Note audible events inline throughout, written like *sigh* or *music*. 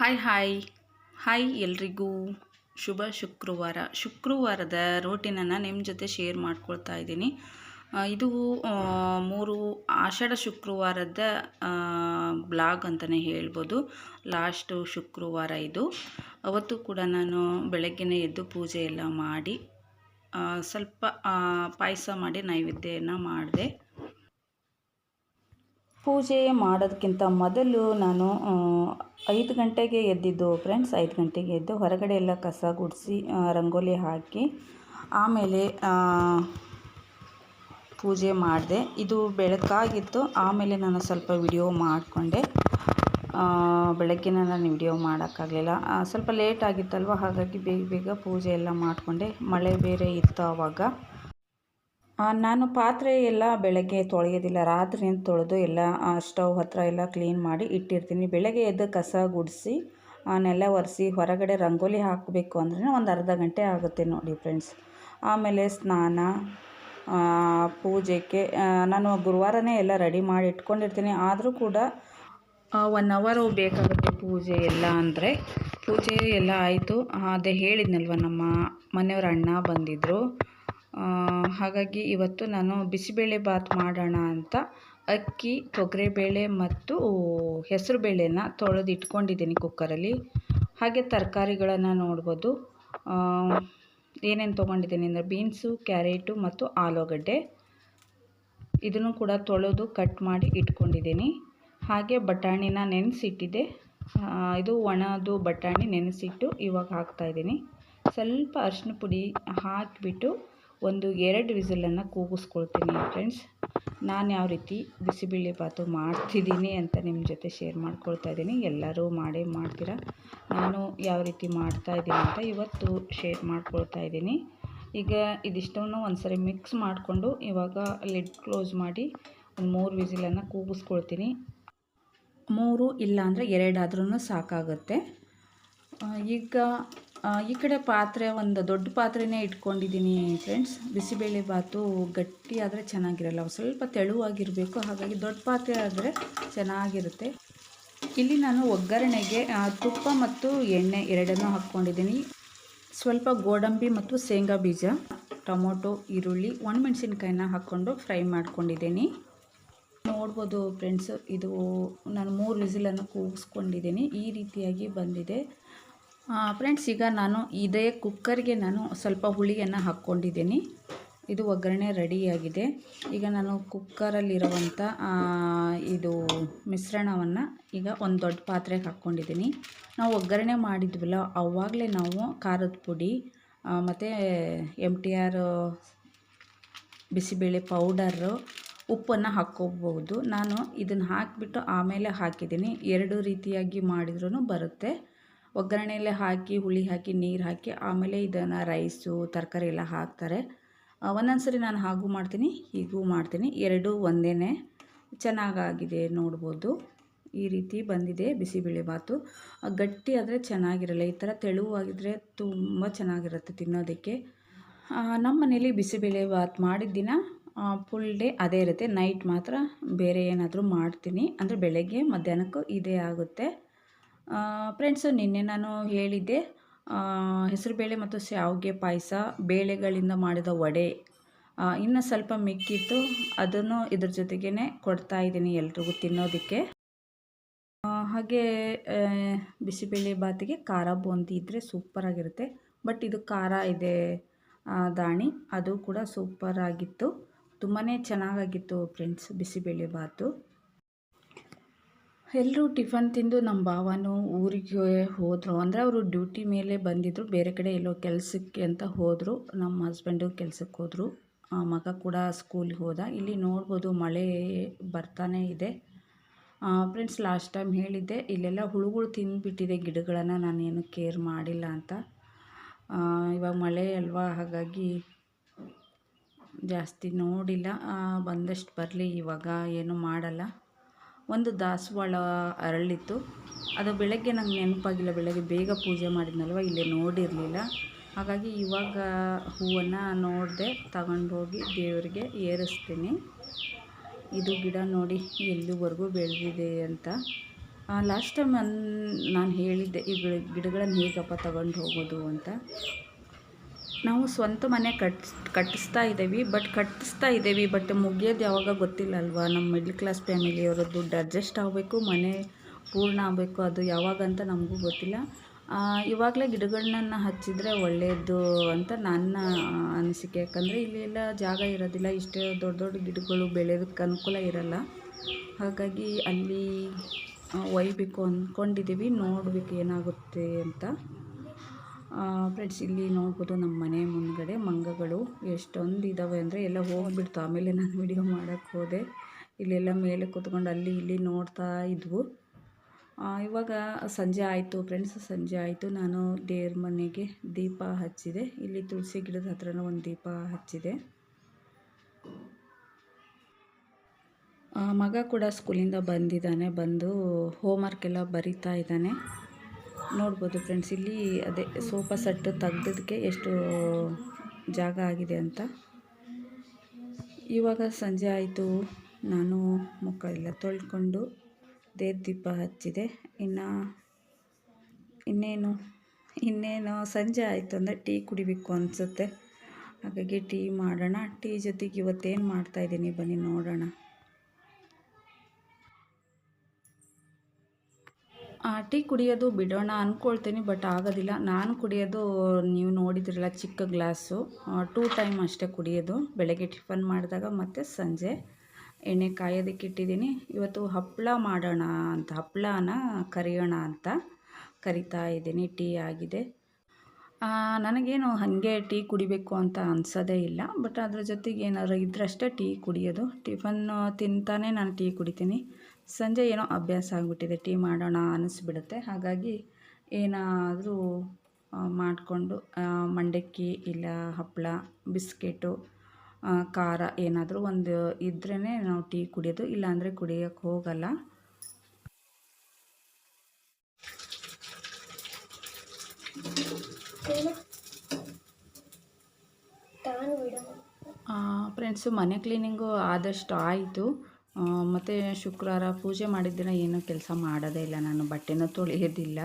Hi hi hi ಎಲ್ರಿಗೂ. ಶುಭ ಶುಕ್ರವಾರ. ಶುಕ್ರವಾರದ ರೋಟಿನನ್ನು ನಿಮ್ಮ ಜೊತೆ ಶೇರ್ ಮಾಡ್ಕೊಳ್ತಾ ಇದ್ದೀನಿ. ಇದು ಮೂರು ಆಷಾಢ ಶುಕ್ರವಾರದ ಬ್ಲಾಗ್ ಅಂತಲೇ ಹೇಳ್ಬೋದು. ಲಾಸ್ಟು ಶುಕ್ರವಾರ ಇದು. ಅವತ್ತು ಕೂಡ ನಾನು ಬೆಳಗ್ಗೆನೇ ಎದ್ದು ಪೂಜೆ ಎಲ್ಲ ಮಾಡಿ ಸ್ವಲ್ಪ ಪಾಯಸ ಮಾಡಿ ನೈವೇದ್ಯನ ಮಾಡಿದೆ. ಪೂಜೆ ಮಾಡೋದಕ್ಕಿಂತ ಮೊದಲು ನಾನು ಐದು ಗಂಟೆಗೆ ಎದ್ದಿದ್ದು ಫ್ರೆಂಡ್ಸ್ ಐದು ಗಂಟೆಗೆ ಎದ್ದು ಹೊರಗಡೆ ಎಲ್ಲ ಕಸ ಗುಡಿಸಿ ರಂಗೋಲಿ ಹಾಕಿ, ಆಮೇಲೆ ಪೂಜೆ ಮಾಡಿದೆ. ಇದು ಬೆಳಕಾಗಿತ್ತು, ಆಮೇಲೆ ನಾನು ಸ್ವಲ್ಪ ವಿಡಿಯೋ ಮಾಡಿಕೊಂಡೆ. ಬೆಳಗ್ಗೆ ನಾನು ವಿಡಿಯೋ ಮಾಡೋಕ್ಕಾಗಲಿಲ್ಲ. ಸ್ವಲ್ಪ ಲೇಟ್ ಆಗಿತ್ತಲ್ವ, ಹಾಗಾಗಿ ಬೇಗ ಬೇಗ ಪೂಜೆ ಎಲ್ಲ ಮಾಡಿಕೊಂಡೆ. ಮಳೆ ಬೇರೆ ಇತ್ತು ಆವಾಗ. ನಾನು ಪಾತ್ರೆ ಎಲ್ಲ ಬೆಳಗ್ಗೆ ತೊಳೆಯೋದಿಲ್ಲ, ರಾತ್ರಿ ತೊಳೆದು ಎಲ್ಲ ಸ್ಟವ್ ಹತ್ರ ಎಲ್ಲ ಕ್ಲೀನ್ ಮಾಡಿ ಇಟ್ಟಿರ್ತೀನಿ. ಬೆಳಗ್ಗೆ ಎದ್ದು ಕಸ ಗುಡಿಸಿ ನೆಲ ಒರೆಸಿ, ಹೊರಗಡೆ ರಂಗೋಲಿ ಹಾಕಬೇಕು ಅಂದ್ರೆ ಒಂದು ಅರ್ಧ ಗಂಟೆ ಆಗುತ್ತೆ ನೋಡಿ ಫ್ರೆಂಡ್ಸ್ ಆಮೇಲೆ ಸ್ನಾನ ಪೂಜೆಗೆ ನಾನು ಗುರುವಾರನೇ ಎಲ್ಲ ರೆಡಿ ಮಾಡಿ ಇಟ್ಕೊಂಡಿರ್ತೀನಿ. ಆದರೂ ಕೂಡ ಒನ್ ಅವರು ಬೇಕಾಗುತ್ತೆ ಪೂಜೆ ಎಲ್ಲ ಅಂದರೆ. ಪೂಜೆ ಎಲ್ಲ ಆಯಿತು. ಅದೇ ಹೇಳಿದ್ನಲ್ವ ನಮ್ಮ ಮನೆಯವ್ರ ಅಣ್ಣ ಬಂದಿದ್ದರು ಹಾಗಾಗಿ ಇವತ್ತು ನಾನು ಬಿಸಿಬೇಳೆ ಬಾತ್ ಮಾಡೋಣ ಅಂತ. ಅಕ್ಕಿ, ತೊಗರಿಬೇಳೆ ಮತ್ತು ಹೆಸರು ಬೇಳೆನ ತೊಳೆದು ಇಟ್ಕೊಂಡಿದ್ದೀನಿ ಕುಕ್ಕರಲ್ಲಿ. ಹಾಗೆ ತರಕಾರಿಗಳನ್ನು ನೋಡ್ಬೋದು. ಏನೇನು ತೊಗೊಂಡಿದ್ದೀನಿ ಅಂದರೆ ಬೀನ್ಸು, ಕ್ಯಾರೆಟು ಮತ್ತು ಆಲೂಗಡ್ಡೆ. ಇದನ್ನು ಕೂಡ ತೊಳೆದು ಕಟ್ ಮಾಡಿ ಇಟ್ಕೊಂಡಿದ್ದೀನಿ. ಹಾಗೆ ಬಟಾಣಿನ ನೆನೆಸಿಟ್ಟಿದೆ. ಇದು ಒಣದು ಬಟಾಣಿ ನೆನೆಸಿಟ್ಟು ಇವಾಗ ಹಾಕ್ತಾಯಿದ್ದೀನಿ ಸ್ವಲ್ಪ ಅರಿಶಿನ ಪುಡಿ ಹಾಕಿಬಿಟ್ಟು ಒಂದು ಎರಡು ವಿಸಿಲನ್ನು ಕೂಗಿಸ್ಕೊಳ್ತೀನಿ ಫ್ರೆಂಡ್ಸ್ ನಾನು ಯಾವ ರೀತಿ ಬಿಸಿಬೇಳೆ ಬಾತು ಮಾಡ್ತಿದ್ದೀನಿ ಅಂತ ನಿಮ್ಮ ಜೊತೆ ಶೇರ್ ಮಾಡ್ಕೊಳ್ತಾ ಇದ್ದೀನಿ. ಎಲ್ಲರೂ ಮಾಡೇ ಮಾಡ್ತೀರಾ? ನಾನು ಯಾವ ರೀತಿ ಮಾಡ್ತಾ ಇದ್ದೀನಿ ಅಂತ ಇವತ್ತು ಶೇರ್ ಮಾಡ್ಕೊಳ್ತಾ ಇದ್ದೀನಿ. ಈಗ ಇದಿಷ್ಟನ್ನು ಒಂದ್ಸರಿ ಮಿಕ್ಸ್ ಮಾಡಿಕೊಂಡು ಇವಾಗ ಲಿಡ್ ಕ್ಲೋಸ್ ಮಾಡಿ ಒಂದು ಮೂರು ವಿಸಿಲನ್ನು ಕೂಗಿಸ್ಕೊಳ್ತೀನಿ. ಮೂರು ಇಲ್ಲ ಅಂದರೆ ಎರಡಾದ್ರೂ ಸಾಕಾಗುತ್ತೆ ಈಗ ಈ ಕಡೆ ಪಾತ್ರೆ ಒಂದು ದೊಡ್ಡ ಪಾತ್ರೆನೇ ಇಟ್ಕೊಂಡಿದ್ದೀನಿ ಫ್ರೆಂಡ್ಸ್ ಬಿಸಿಬೇಳೆ ಬಾತು ಗಟ್ಟಿ ಆದರೆ ಚೆನ್ನಾಗಿರಲ್ಲ. ಸ್ವಲ್ಪ ತೆಳುವಾಗಿರಬೇಕು. ಹಾಗಾಗಿ ದೊಡ್ಡ ಪಾತ್ರೆ ಆದರೆ ಚೆನ್ನಾಗಿರುತ್ತೆ. ಇಲ್ಲಿ ನಾನು ಒಗ್ಗರಣೆಗೆ ತುಪ್ಪ ಮತ್ತು ಎಣ್ಣೆ ಎರಡನ್ನೂ ಹಾಕ್ಕೊಂಡಿದ್ದೀನಿ. ಸ್ವಲ್ಪ ಗೋಡಂಬಿ ಮತ್ತು ಶೇಂಗಾ ಬೀಜ, ಟೊಮೊಟೊ, ಈರುಳ್ಳಿ, ಒಣಮೆಣಸಿನ್ಕಾಯಿನ ಹಾಕ್ಕೊಂಡು ಫ್ರೈ ಮಾಡ್ಕೊಂಡಿದ್ದೀನಿ. ನೋಡ್ಬೋದು ಫ್ರೆಂಡ್ಸ್ ಇದು ನಾನು ಮೂರು ವಿಸಿಲನ್ನು ಕೂಗಿಸ್ಕೊಂಡಿದ್ದೀನಿ. ಈ ರೀತಿಯಾಗಿ ಬಂದಿದೆ. ಫ್ರೆಂಡ್ಸ್ ಈಗ ನಾನು ಇದೇ ಕುಕ್ಕರ್ಗೆ ನಾನು ಸ್ವಲ್ಪ ಹುಳಿಯನ್ನು ಹಾಕ್ಕೊಂಡಿದ್ದೀನಿ. ಇದು ಒಗ್ಗರಣೆ ರೆಡಿಯಾಗಿದೆ ಈಗ ನಾನು ಕುಕ್ಕರಲ್ಲಿರುವಂಥ ಇದು ಮಿಶ್ರಣವನ್ನು ಈಗ ಒಂದು ದೊಡ್ಡ ಪಾತ್ರೆಗೆ ಹಾಕ್ಕೊಂಡಿದ್ದೀನಿ. ನಾವು ಒಗ್ಗರಣೆ ಮಾಡಿದ್ವಲ್ಲ ಆವಾಗಲೇ ನಾವು ಖಾರದ ಪುಡಿ ಮತ್ತು M T R bisibele powder ಉಪ್ಪನ್ನು ಹಾಕ್ಕೋಬಹುದು ನಾನು ಇದನ್ನು ಹಾಕಿಬಿಟ್ಟು ಆಮೇಲೆ ಹಾಕಿದ್ದೀನಿ. ಎರಡು ರೀತಿಯಾಗಿ ಮಾಡಿದ್ರೂ ಬರುತ್ತೆ. ಒಗ್ಗರಣೆಯಲ್ಲೇ ಹಾಕಿ ಹುಳಿ ಹಾಕಿ ನೀರು ಹಾಕಿ ಆಮೇಲೆ ಇದನ್ನು ರೈಸು ತರಕಾರಿ ಎಲ್ಲ ಹಾಕ್ತಾರೆ. ಒಂದೊಂದು ಸರಿ ನಾನು ಹಾಗೂ ಮಾಡ್ತೀನಿ ಹೀಗೂ ಮಾಡ್ತೀನಿ. ಎರಡೂ ಒಂದೇ ಚೆನ್ನಾಗಾಗಿದೆ ನೋಡ್ಬೋದು. ಈ ರೀತಿ ಬಂದಿದೆ ಬಿಸಿಬೇಳೆ ಬಾತು. ಆ, ಗಟ್ಟಿ ಆದರೆ ಚೆನ್ನಾಗಿರಲ್ಲ ಈ ಥರ ತೆಳುವಾಗಿದ್ದರೆ ತುಂಬ ಚೆನ್ನಾಗಿರುತ್ತೆ ತಿನ್ನೋದಕ್ಕೆ. ನಮ್ಮ ಮನೇಲಿ ಬಿಸಿಬೇಳೆ ಬಾತ್ ಮಾಡಿದ ದಿನ ಫುಲ್ ಡೇ ಅದೇ ಇರುತ್ತೆ. ನೈಟ್ ಮಾತ್ರ ಬೇರೆ ಏನಾದರೂ ಮಾಡ್ತೀನಿ. ಅಂದರೆ ಬೆಳಗ್ಗೆ ಮಧ್ಯಾಹ್ನಕ್ಕೂ ಇದೇ ಆಗುತ್ತೆ. ಫ್ರೆಂಡ್ಸು ನಿನ್ನೆ ನಾನು ಹೇಳಿದ್ದೆ ಹೆಸರುಬೇಳೆ ಮತ್ತು ಶಾವಿಗೆ ಪಾಯಸ, ಬೇಳೆಗಳಿಂದ ಮಾಡಿದ ವಡೆ ಇನ್ನು ಸ್ವಲ್ಪ ಮಿಕ್ಕಿತ್ತು ಅದನ್ನು ಇದ್ರ ಜೊತೆಗೇ ಕೊಡ್ತಾ ಇದ್ದೀನಿ ಎಲ್ರಿಗೂ ತಿನ್ನೋದಕ್ಕೆ. ಹಾಗೆ ಬಿಸಿಬೇಳೆ ಬಾತಿಗೆ ಖಾರ ಬೂಂದಿ ಇದ್ದರೆ ಸೂಪರಾಗಿರುತ್ತೆ ಬಟ್ ಇದು ಖಾರ ಇದೆ ದಾಣಿ, ಅದು ಕೂಡ ಸೂಪರಾಗಿತ್ತು ತುಂಬಾ ಚೆನ್ನಾಗಾಗಿತ್ತು ಫ್ರೆಂಡ್ಸ್ ಬಿಸಿಬೇಳೆ ಬಾತು. ಎಲ್ಲರೂ ಟಿಫನ್ ತಿಂದು ನಮ್ಮ ಭಾವನು ಊರಿಗೆ ಹೋದರು. ಅಂದರೆ ಅವರು ಡ್ಯೂಟಿ ಮೇಲೆ ಬಂದಿದ್ದರು ಬೇರೆ ಕಡೆ ಎಲ್ಲೋ ಕೆಲಸಕ್ಕೆ ಅಂತ ಹೋದರು. ನಮ್ಮ ಹಸ್ಬೆಂಡು ಕೆಲಸಕ್ಕೆ ಹೋದರು. ಮಗ ಕೂಡ ಸ್ಕೂಲಿಗೆ ಹೋದ. ಇಲ್ಲಿ ನೋಡ್ಬೋದು ಮಳೆ ಬರ್ತಾನೇ ಇದೆ. ಫ್ರೆಂಡ್ಸ್ ಲಾಸ್ಟ್ ಟೈಮ್ ಹೇಳಿದ್ದೆ, ಇಲ್ಲೆಲ್ಲ ಹುಳುಗಳು ತಿಂದುಬಿಟ್ಟಿದೆ ಗಿಡಗಳನ್ನು. ನಾನೇನು ಕೇರ್ ಮಾಡಿಲ್ಲ ಅಂತ. ಇವಾಗ ಮಳೆ ಅಲ್ವಾ? ಹಾಗಾಗಿ ಜಾಸ್ತಿ ನೋಡಿಲ್ಲ. ಬಂದಷ್ಟು ಬರಲಿ, ಇವಾಗ ಏನು ಮಾಡಲ್ಲ. ಒಂದು ದಾಸವಾಳ ಅರಳಿತ್ತು. ಅದು ಬೆಳಗ್ಗೆ ನಂಗೆ ನೆನಪಾಗಿಲ್ಲ, ಬೆಳಗ್ಗೆ ಬೇಗ ಪೂಜೆ ಮಾಡಿದ್ನಲ್ವ, ಇಲ್ಲೇ ನೋಡಿರಲಿಲ್ಲ. ಹಾಗಾಗಿ ಇವಾಗ ಹೂವನ್ನು ನೋಡಿದೆ ತಗೊಂಡೋಗಿ ದೇವರಿಗೆ ಏರಿಸ್ತೀನಿ. ಇದು ಗಿಡ ನೋಡಿ ಎಲ್ಲಿವರೆಗೂ ಬೆಳೆದಿದೆ ಅಂತ. ಲಾಸ್ಟ್ ಟೈಮ್ ನನ್ನ ನಾನು ಹೇಳಿದ್ದೆ, ಈ ಗಿಡ, ಗಿಡಗಳನ್ನು ಹೇಗಪ್ಪ ತಗೊಂಡು ಹೋಗೋದು ಅಂತ. ನಾವು ಸ್ವಂತ ಮನೆ ಕಟ್ಸ್, ಕಟ್ಟಿಸ್ತಾ ಇದ್ದೀವಿ, ಬಟ್ ಕಟ್ಟಿಸ್ತಾ ಇದ್ದೀವಿ, ಬಟ್ ಮುಗಿಯೋದು ಯಾವಾಗ ಗೊತ್ತಿಲ್ಲ ಅಲ್ವಾ ನಮ್ಮ ಮಿಡ್ಲ್ ಕ್ಲಾಸ್ ಫ್ಯಾಮಿಲಿಯವರು ದುಡ್ಡು ಅಡ್ಜಸ್ಟ್ ಆಗಬೇಕು, ಮನೆ ಪೂರ್ಣ ಆಗಬೇಕು, ಅದು ಯಾವಾಗ ಅಂತ ನಮಗೂ ಗೊತ್ತಿಲ್ಲ. ಇವಾಗಲೇ ಗಿಡಗಳನ್ನ ಹಚ್ಚಿದರೆ ಒಳ್ಳೆಯದು ಅಂತ ನನ್ನ ಅನಿಸಿಕೆ. ಯಾಕಂದರೆ ಇಲ್ಲಿ ಎಲ್ಲ ಜಾಗ ಇರೋದಿಲ್ಲ, ಇಷ್ಟೇ ದೊಡ್ಡ ದೊಡ್ಡ ಗಿಡಗಳು ಬೆಳೆಯೋದಕ್ಕೆ ಅನುಕೂಲ ಇರಲ್ಲ. ಹಾಗಾಗಿ ಅಲ್ಲಿ ಒಯ್ಬೇಕು ಅಂದ್ಕೊಂಡಿದ್ದೀವಿ ನೋಡಬೇಕು ಏನಾಗುತ್ತೆ ಅಂತ. ಫ್ರೆಂಡ್ಸ್ ಇಲ್ಲಿ ನೋಡ್ಬೋದು ನಮ್ಮ ಮನೆ ಮುಂದ್ಗಡೆ ಮಂಗಗಳು ಎಷ್ಟೊಂದು ಇದ್ದಾವೆ ಅಂದರೆ ಎಲ್ಲ ಹೋಗ್ಬಿಡ್ತು. ಆಮೇಲೆ ನಾನು ವಿಡಿಯೋ ಮಾಡೋಕ್ಕೆ ಹೋದೆ. ಇಲ್ಲೆಲ್ಲ ಮೇಲೆ ಕೂತ್ಕೊಂಡು ಅಲ್ಲಿ ಇಲ್ಲಿ ನೋಡ್ತಾ ಇದ್ವು. ಇವಾಗ ಸಂಜೆ ಆಯಿತು ಫ್ರೆಂಡ್ಸ್ ಸಂಜೆ ಆಯಿತು. ನಾನು ದೇವ್ರ ಮನೆಗೆ ದೀಪ ಹಚ್ಚಿದೆ. ಇಲ್ಲಿ ತುಳಸಿ ಗಿಡದ ಹತ್ರನೂ ಒಂದು ದೀಪ ಹಚ್ಚಿದೆ. ಮಗ ಕೂಡ ಸ್ಕೂಲಿಂದ ಬಂದಿದ್ದಾನೆ. ಬಂದು ಹೋಮ್ವರ್ಕ್ ಎಲ್ಲ ಬರಿತಾ ಇದ್ದಾನೆ. ನೋಡ್ಬೋದು ಫ್ರೆಂಡ್ಸ್ ಇಲ್ಲಿ ಅದೇ ಸೋಫಾ ಸೆಟ್ ತೆಗ್ದದಕ್ಕೆ ಎಷ್ಟು ಜಾಗ ಆಗಿದೆ ಅಂತ. ಇವಾಗ ಸಂಜೆ ಆಯಿತು, ನಾನು ಮುಖ ಎಲ್ಲ ತೊಳ್ಕೊಂಡು ದೇವ್ರ ದೀಪ ಹಚ್ಚಿದೆ. ಇನ್ನು ಇನ್ನೇನು ಇನ್ನೇನು ಸಂಜೆ ಆಯಿತು ಅಂದರೆ ಟೀ ಕುಡಿಬೇಕು ಅನಿಸುತ್ತೆ. ಹಾಗಾಗಿ ಟೀ ಮಾಡೋಣ. ಟೀ ಜೊತೆಗೆ ಇವತ್ತೇನು ಮಾಡ್ತಾಯಿದ್ದೀನಿ ಬನ್ನಿ ನೋಡೋಣ. ಟೀ ಕುಡಿಯೋದು ಬಿಡೋಣ ಅಂದ್ಕೊಳ್ತೀನಿ ಬಟ್ ಆಗೋದಿಲ್ಲ. ನಾನು ಕುಡಿಯೋದು ನೀವು ನೋಡಿದ್ರಲ್ಲ, ಚಿಕ್ಕ ಗ್ಲಾಸು. ಟೂ ಟೈಮ್ ಅಷ್ಟೇ ಕುಡಿಯೋದು. ಬೆಳಗ್ಗೆ ಟಿಫನ್ ಮಾಡಿದಾಗ ಮತ್ತು ಸಂಜೆ ಎಣ್ಣೆ ಕಾಯೋದಕ್ಕೆ ಇಟ್ಟಿದ್ದೀನಿ. ಇವತ್ತು ಹಪ್ಪಳ ಮಾಡೋಣ ಅಂತ ಹಪ್ಪಳನ ಕರಿಯೋಣ ಅಂತ ಕರಿತಾ ಇದ್ದೀನಿ. ಟೀ ಆಗಿದೆ. ನನಗೇನು ಹಾಗೆ ಟೀ ಕುಡಿಬೇಕು ಅಂತ ಅನ್ಸೋದೇ ಇಲ್ಲ. ಬಟ್ ಅದ್ರ ಜೊತೆಗೆ ಏನಾದ್ರು ಇದ್ರಷ್ಟೇ ಟೀ ಕುಡಿಯೋದು. ಟಿಫನ್ ತಿಂತಾನೆ ನಾನು ಟೀ ಕುಡಿತೀನಿ. ಸಂಜೆ ಏನೋ ಅಭ್ಯಾಸ ಆಗಿಬಿಟ್ಟಿದೆ ಟೀ ಮಾಡೋಣ ಅನ್ನಿಸ್ಬಿಡುತ್ತೆ. ಹಾಗಾಗಿ ಏನಾದರೂ ಮಾಡಿಕೊಂಡು ಮಂಡಕ್ಕಿ ಇಲ್ಲ ಹಪ್ಪಳ ಬಿಸ್ಕೆಟು ಖಾರ ಏನಾದರೂ ಒಂದು ಇದ್ರೇ ನಾವು ಟೀ ಕುಡಿಯೋದು ಇಲ್ಲಾಂದರೆ ಕುಡಿಯೋಕ್ಕೆ ಹೋಗಲ್ಲ. ಫ್ರೆಂಡ್ಸು ಮನೆ ಕ್ಲೀನಿಂಗು ಆದಷ್ಟು ಆಯಿತು. ಮತ್ತು ಶುಕ್ರವಾರ ಪೂಜೆ ಮಾಡಿದ ದಿನ ಏನೂ ಕೆಲಸ ಮಾಡೋದೇ ಇಲ್ಲ. ನಾನು ಬಟ್ಟೆನೂ ತೊಳೆಯೋದಿಲ್ಲ.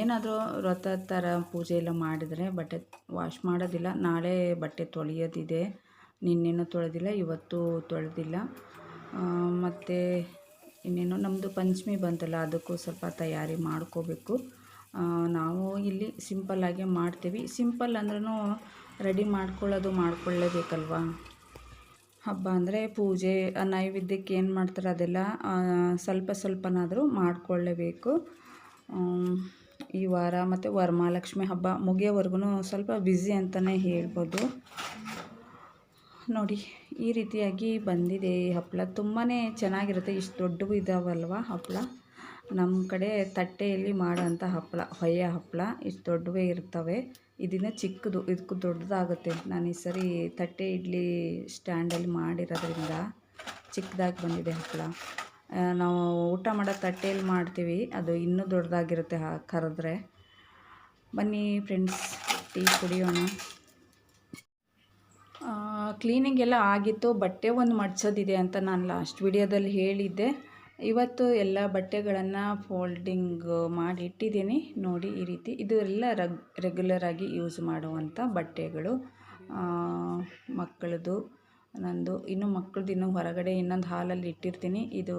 ಏನಾದರೂ ವ್ರತ ಥರ ಪೂಜೆ ಎಲ್ಲ ಮಾಡಿದರೆ ಬಟ್ಟೆ ವಾಶ್ ಮಾಡೋದಿಲ್ಲ. ನಾಳೆ ಬಟ್ಟೆ ತೊಳೆಯೋದಿದೆ. ನಿನ್ನೆನೂ ತೊಳೆದಿಲ್ಲ, ಇವತ್ತು ತೊಳೆದಿಲ್ಲ. ಮತ್ತು ಇನ್ನೇನು, ನಮ್ಮದು ಪಂಚಮಿ ಬಂತಲ್ಲ, ಅದಕ್ಕೂ ಸ್ವಲ್ಪ ತಯಾರಿ ಮಾಡ್ಕೋಬೇಕು. ನಾವು ಇಲ್ಲಿ ಸಿಂಪಲ್ಲಾಗೆ ಮಾಡ್ತೀವಿ. ಸಿಂಪಲ್ ಅಂದ್ರೂ ರೆಡಿ ಮಾಡ್ಕೊಳ್ಳೋದು ಮಾಡ್ಕೊಳ್ಳೇಬೇಕಲ್ವಾ? ಹಬ್ಬ ಅಂದರೆ ಪೂಜೆ ನೈವೇದ್ಯಕ್ಕೆ ಏನು ಮಾಡ್ತಾರೆ ಅದೆಲ್ಲ ಸ್ವಲ್ಪ ಸ್ವಲ್ಪನಾದರೂ ಮಾಡಿಕೊಳ್ಳೇಬೇಕು. ಈ ವಾರ ಮತ್ತು ವರಮಹಾಲಕ್ಷ್ಮಿ ಹಬ್ಬ ಮುಗಿಯೋವರೆಗೂ ಸ್ವಲ್ಪ ಬ್ಯುಸಿ ಅಂತಲೇ ಹೇಳ್ಬೋದು. ನೋಡಿ, ಈ ರೀತಿಯಾಗಿ ಬಂದಿದೆ ಈ ಹಪ್ಪಳ ತುಂಬಾ ಚೆನ್ನಾಗಿರುತ್ತೆ, ಇಷ್ಟು ದೊಡ್ಡವು ಇದಾವಲ್ವ ಹಪ್ಪಳ ನಮ್ಮ ಕಡೆ ತಟ್ಟೆಯಲ್ಲಿ ಮಾಡೋಂಥ ಹಪ್ಪಳ ಹೊಯ್ಯ ಹಪ್ಪಳ ಇಷ್ಟು ದೊಡ್ಡವೇ ಇರ್ತವೆ. ಇದನ್ನು ಚಿಕ್ಕದು, ಇದಕ್ಕೂ ದೊಡ್ಡದಾಗುತ್ತೆ ನಾನು ಈ ಸರಿ ತಟ್ಟೆ ಇಡ್ಲಿ ಸ್ಟ್ಯಾಂಡಲ್ಲಿ ಮಾಡಿರೋದ್ರಿಂದ ಚಿಕ್ಕದಾಗಿ ಬಂದಿದೆ ಹಪ್ಪಳ. ನಾವು ಊಟ ಮಾಡೋ ತಟ್ಟೆಯಲ್ಲಿ ಮಾಡ್ತೀವಿ, ಅದು ಇನ್ನೂ ದೊಡ್ಡದಾಗಿರುತ್ತೆ ಕರೆದ್ರೆ. ಬನ್ನಿ ಫ್ರೆಂಡ್ಸ್, ಟೀ ಕುಡಿಯೋಣ. ಕ್ಲೀನಿಂಗ್ ಎಲ್ಲ ಆಗಿತ್ತು, ಬಟ್ಟೆ ಒಂದು ಮಡ್ಚೋದಿದೆ ಅಂತ ನಾನು ಲಾಸ್ಟ್ ವಿಡಿಯೋದಲ್ಲಿ ಹೇಳಿದ್ದೆ. ಇವತ್ತು ಎಲ್ಲ ಬಟ್ಟೆಗಳನ್ನು ಫೋಲ್ಡಿಂಗ್ ಮಾಡಿ ಇಟ್ಟಿದ್ದೀನಿ. ನೋಡಿ ಈ ರೀತಿ. ಇದು ಎಲ್ಲ ರಗ್ ರೆಗ್ಯುಲರಾಗಿ ಯೂಸ್ ಮಾಡುವಂಥ ಬಟ್ಟೆಗಳು. ಮಕ್ಕಳದು, ನಂದು. ಇನ್ನು ಮಕ್ಕಳದ್ದು ಇನ್ನೂ ಹೊರಗಡೆ ಇನ್ನೊಂದು ಹಾಲಲ್ಲಿ ಇಟ್ಟಿರ್ತೀನಿ. ಇದು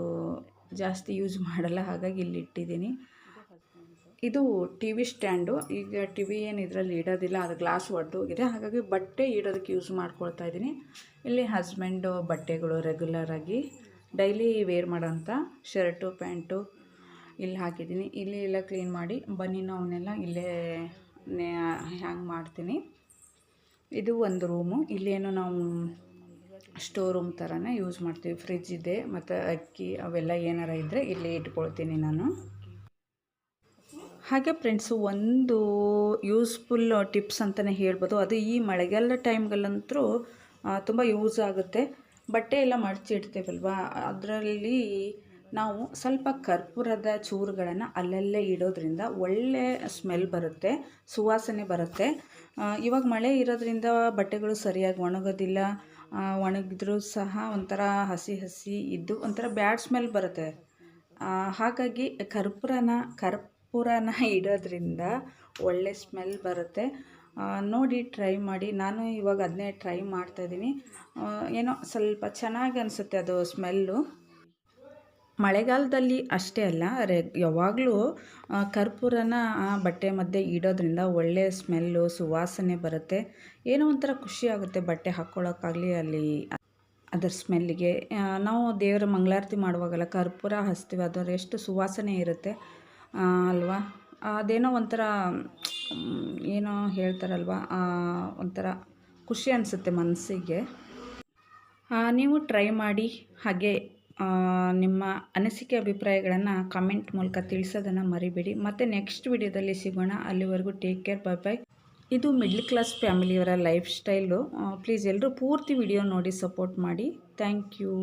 ಜಾಸ್ತಿ ಯೂಸ್ ಮಾಡಲ್ಲ, ಹಾಗಾಗಿ ಇಲ್ಲಿ ಇಟ್ಟಿದ್ದೀನಿ. ಇದು ಟಿ ವಿ ಸ್ಟ್ಯಾಂಡು. ಈಗ ಟಿ ವಿ ಏನು ಇದರಲ್ಲಿ ಇಡೋದಿಲ್ಲ, ಅದು ಗ್ಲಾಸ್ ಒಡೆದೋಗಿದೆ ಹಾಗಾಗಿ ಬಟ್ಟೆ ಇಡೋದಕ್ಕೆ ಯೂಸ್ ಮಾಡ್ಕೊಳ್ತಾ ಇದ್ದೀನಿ. ಇಲ್ಲಿ ಹಸ್ಬೆಂಡು ಬಟ್ಟೆಗಳು ರೆಗ್ಯುಲರಾಗಿ ಡೈಲಿ ವೇರ್ ಮಾಡೋಂಥ ಶರ್ಟು, ಪ್ಯಾಂಟು ಇಲ್ಲಿ ಹಾಕಿದ್ದೀನಿ. ಇಲ್ಲಿ ಎಲ್ಲ ಕ್ಲೀನ್ ಮಾಡಿ ಬನ್ನಿನ ಅವನ್ನೆಲ್ಲ ಇಲ್ಲೇ ಹ್ಯಾಂಗ್ ಮಾಡ್ತೀನಿ. ಇದು ಒಂದು ರೂಮು. ಇಲ್ಲೇನು ನಾವು ಸ್ಟೋರ್ ರೂಮ್ ಥರನೇ ಯೂಸ್ ಮಾಡ್ತೀವಿ. ಫ್ರಿಜ್ ಇದೆ, ಮತ್ತು ಅಕ್ಕಿ ಅವೆಲ್ಲ ಏನಾರ ಇದ್ದರೆ ಇಲ್ಲಿ ಇಟ್ಕೊಳ್ತೀನಿ ನಾನು. ಹಾಗೆ ಫ್ರೆಂಡ್ಸು, ಒಂದು ಯೂಸ್ಫುಲ್ ಟಿಪ್ಸ್ ಅಂತಲೇ ಹೇಳ್ಬೋದು. ಅದು ಈ ಮಳೆಗಾಲ ಟೈಮ್ಗಳಂತೂ ತುಂಬ ಯೂಸ್ ಆಗುತ್ತೆ. ಬಟ್ಟೆ ಎಲ್ಲ ಮಡಚಿಡ್ತೇವಲ್ವ ಅದರಲ್ಲಿ ನಾವು ಸ್ವಲ್ಪ ಕರ್ಪೂರದ ಚೂರುಗಳನ್ನು ಅಲ್ಲಲ್ಲೇ ಇಡೋದ್ರಿಂದ ಒಳ್ಳೆ ಸ್ಮೆಲ್ ಬರುತ್ತೆ, ಸುವಾಸನೆ ಬರುತ್ತೆ. ಇವಾಗ ಮಳೆ ಇರೋದ್ರಿಂದ ಬಟ್ಟೆಗಳು ಸರಿಯಾಗಿ ಒಣಗೋದಿಲ್ಲ. ಒಣಗಿದ್ರೂ ಸಹ ಒಂಥರ ಹಸಿ ಹಸಿ ಇದ್ದು ಒಂಥರ ಬ್ಯಾಡ್ ಸ್ಮೆಲ್ ಬರುತ್ತೆ. ಹಾಗಾಗಿ ಕರ್ಪೂರನ ಕರ್ಪೂರನ *laughs* ಇಡೋದ್ರಿಂದ ಒಳ್ಳೆ ಸ್ಮೆಲ್ ಬರುತ್ತೆ. ನೋಡಿ ಟ್ರೈ ಮಾಡಿ. ನಾನು ಇವಾಗ ಅದನ್ನೇ ಟ್ರೈ ಮಾಡ್ತಾಯಿದ್ದೀನಿ ಏನೋ ಸ್ವಲ್ಪ ಚೆನ್ನಾಗಿ ಅನಿಸುತ್ತೆ ಅದು ಸ್ಮೆಲ್ಲು ಮಳೆಗಾಲದಲ್ಲಿ ಅಷ್ಟೇ ಅಲ್ಲ, ರೆ, ಯಾವಾಗಲೂ ಕರ್ಪೂರನ ಬಟ್ಟೆ ಮಧ್ಯೆ ಇಡೋದ್ರಿಂದ ಒಳ್ಳೆ ಸ್ಮೆಲ್ಲು ಸುವಾಸನೆ ಬರುತ್ತೆ. ಏನೋ ಒಂಥರ ಖುಷಿ ಆಗುತ್ತೆ ಬಟ್ಟೆ ಹಾಕ್ಕೊಳ್ಳೋಕ್ಕಾಗಲಿ ಅಲ್ಲಿ ಅದರ ಸ್ಮೆಲ್ಲಿಗೆ ನಾವು ದೇವರ ಮಂಗಳಾರತಿ ಮಾಡುವಾಗಲ್ಲ, ಕರ್ಪೂರ ಹಚ್ತೀವಿ, ಅದರ ಎಷ್ಟು ಸುವಾಸನೆ ಇರುತ್ತೆ. ಅಲ್ವಾ? ಅದೇನೋ ಒಂಥರ ಏನೋ ಹೇಳ್ತಾರಲ್ವ ಒಂಥರ ಖುಷಿ ಅನಿಸುತ್ತೆ ಮನಸ್ಸಿಗೆ. ನೀವು ಟ್ರೈ ಮಾಡಿ ಹಾಗೆ ನಿಮ್ಮ ಅನಿಸಿಕೆ ಅಭಿಪ್ರಾಯಗಳನ್ನು ಕಮೆಂಟ್ ಮೂಲಕ ತಿಳಿಸೋದನ್ನು ಮರಿಬೇಡಿ. ಮತ್ತು ನೆಕ್ಸ್ಟ್ ವಿಡಿಯೋದಲ್ಲಿ ಸಿಗೋಣ. ಅಲ್ಲಿವರೆಗೂ ಟೇಕ್ ಕೇರ್ ಬೈ ಬೈ ಇದು ಮಿಡ್ಲ್ ಕ್ಲಾಸ್ ಫ್ಯಾಮಿಲಿಯವರ ಲೈಫ್ ಸ್ಟೈಲು ಪ್ಲೀಸ್ ಎಲ್ಲರೂ ಪೂರ್ತಿ ವಿಡಿಯೋ ನೋಡಿ ಸಪೋರ್ಟ್ ಮಾಡಿ. Thank you